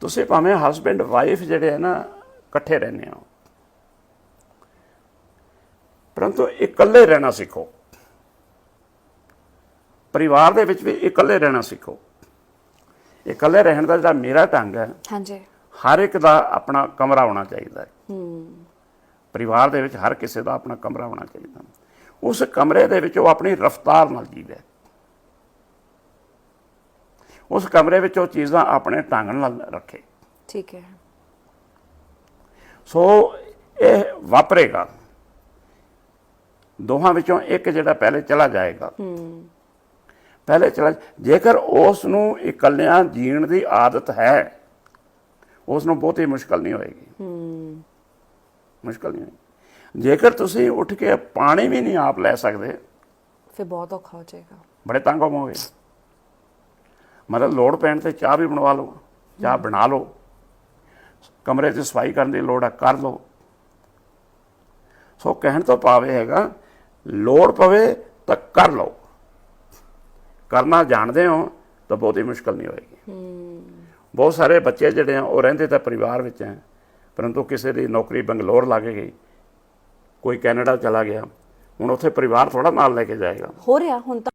ਤੁਸੀਂ ਭਾਵੇਂ husband wife ਜਿਹੜੇ ਆ ਨਾ ਇਕੱਠੇ ਰਹਿੰਦੇ ਹੋ। ਪਰੰਤੂ ਇਕੱਲੇ ਰਹਿਣਾ ਸਿੱਖੋ। ਪਰਿਵਾਰ ਦੇ ਵਿੱਚ ਵੀ ਇਕੱਲੇ ਰਹਿਣਾ ਸਿੱਖੋ। ਇਕੱਲੇ ਰਹਿਣ ਦਾ ਜਿਹੜਾ ਮੇਰਾ ਢੰਗ ਹੈ ਹਾਂਜੀ। ਹਰ ਇੱਕ ਦਾ ਆਪਣਾ ਕਮਰਾ ਹੋਣਾ ਚਾਹੀਦਾ ਹੈ। ਹੂੰ। ਪਰਿਵਾਰ ਦੇ ਵਿੱਚ ਹਰ ਕਿਸੇ ਦਾ ਆਪਣਾ ਕਮਰਾ ਹੋਣਾ ਚਾਹੀਦਾ। ਉਸ ਕਮਰੇ ਦੇ ਵਿੱਚ ਉਹ ਆਪਣੀ ਰਫ਼ਤਾਰ ਨਾਲ ਜੀਵੇ। ਉਸ ਕਮਰੇ ਵਿੱਚ ਉਹ ਚੀਜ਼ਾਂ ਆਪਣੇ ਢੰਗ ਨਾਲ ਰੱਖੇ। ਠੀਕ ਹੈ। ਸੋ ਇਹ ਵਾਪਰੇਗਾ। ਦੋਹਾਂ ਵਿੱਚੋਂ ਇੱਕ ਜਿਹੜਾ ਪਹਿਲੇ ਚਲਾ ਜਾਏਗਾ। ਹੂੰ। ਪਹਿਲੇ ਚਲਾ ਜੇਕਰ ਉਸ ਨੂੰ ਇਕੱਲਿਆਂ ਜੀਣ ਦੀ ਆਦਤ ਹੈ ਉਸ ਨੂੰ ਬਹੁਤੀ ਮੁਸ਼ਕਲ ਨਹੀਂ ਹੋਏਗੀ। ਹੂੰ। ਮੁਸ਼ਕਲ ਨਹੀਂ ਹੋਏਗੀ। ਜੇਕਰ ਤੁਸੀਂ ਉੱਠ ਕੇ ਪਾਣੀ ਵੀ ਨਹੀਂ ਆਪ ਲੈ ਸਕਦੇ ਫਿਰ ਬਹੁਤ ਔਖਾ ਹੋ ਜਾਏਗਾ। ਬੜੇ ਤੰਗ ਹੋਵੋਗੇ। ਮਤਲਬ ਲੋੜ ਪੈਣ ਤੇ ਚਾਹ ਵੀ ਬਣਵਾ ਲਓ ਚਾਹ ਬਣਾ ਲਓ। ਕਮਰੇ 'ਚ ਸਫ਼ਾਈ ਕਰਨ ਦੀ ਲੋੜ ਆ ਕਰ ਲਓ। ਸੋ ਕਹਿਣ ਤੋਂ ਭਾਵੇਂ ਹੈਗਾ ਲੋੜ ਪਵੇ ਤਾਂ ਕਰ ਲਓ। ਕਰਨਾ ਜਾਣਦੇ ਹੋ ਤਾਂ ਬਹੁਤੀ ਮੁਸ਼ਕਲ ਨਹੀਂ ਹੋਏਗੀ। ਬਹੁਤ ਸਾਰੇ ਬੱਚੇ ਜਿਹੜੇ ਆ ਉਹ ਰਹਿੰਦੇ ਤਾਂ ਪਰਿਵਾਰ ਵਿੱਚ ਹੈ ਪਰੰਤੂ ਕਿਸੇ ਦੀ ਨੌਕਰੀ ਬੰਗਲੌਰ ਲੱਗ ਗਈ ਕੋਈ ਕੈਨੇਡਾ ਚਲਾ ਗਿਆ ਹੁਣ ਉੱਥੇ ਪਰਿਵਾਰ ਥੋੜਾ ਨਾਲ ਲੈ ਕੇ ਜਾਏਗਾ। ਹੋ ਰਿਹਾ ਹੁਣ ਤਾਂ